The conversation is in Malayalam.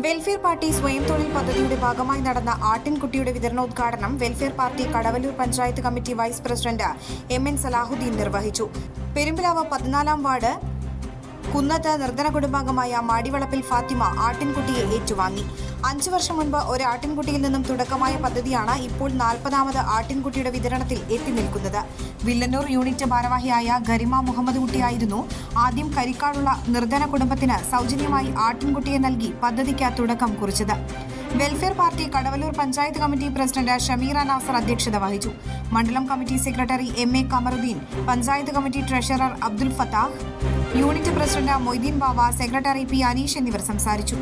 വെൽഫെയർ പാർട്ടി സ്വയം തൊഴിൽ പദ്ധതിയുടെ ഭാഗമായി നടന്ന ആട്ടിൻകുട്ടിയുടെ വിതരണോദ്ഘാടനം welfare party Kadavallur panchayat committee vice president M N Salahuddin നിർവഹിച്ചു. പെരുമ്പിലാവ് പതിനാലാം വാർഡ് കുന്നത്ത് നിർധന കുടുംബാംഗമായ മാടിവളപ്പിൽ ഫാത്തിമ ആട്ടിൻകുട്ടിയെ ഏറ്റുവാങ്ങി. അഞ്ചു വർഷം മുൻപ് ഒരു ആട്ടിൻകുട്ടിയിൽ നിന്നും തുടക്കമായ പദ്ധതിയാണ് ഇപ്പോൾ നാൽപ്പതാമത് ആട്ടിൻകുട്ടിയുടെ വിതരണത്തിൽ എത്തി നിൽക്കുന്നത്. വില്ലന്നൂർ യൂണിറ്റ് ഭാരവാഹിയായ ഗരിമ മുഹമ്മദ് കുട്ടിയായിരുന്നു. ആദ്യം കരിക്കാടുള്ള നിർധന കുടുംബത്തിന് സൗജന്യമായി ആട്ടിൻകുട്ടിയെ നൽകി പദ്ധതിക്ക് തുടക്കം കുറിച്ചത്. Welfare party Kadavallur panchayat committee president Shameer Nasar അധ്യക്ഷത വഹിച്ചു. മണ്ഡലം committee secretary M A Kamaruddin panchayat committee treasurer Abdul Fathah unit president Moideen Baba secretary P Aneesh എന്നിവർ സംസാരിച്ചു.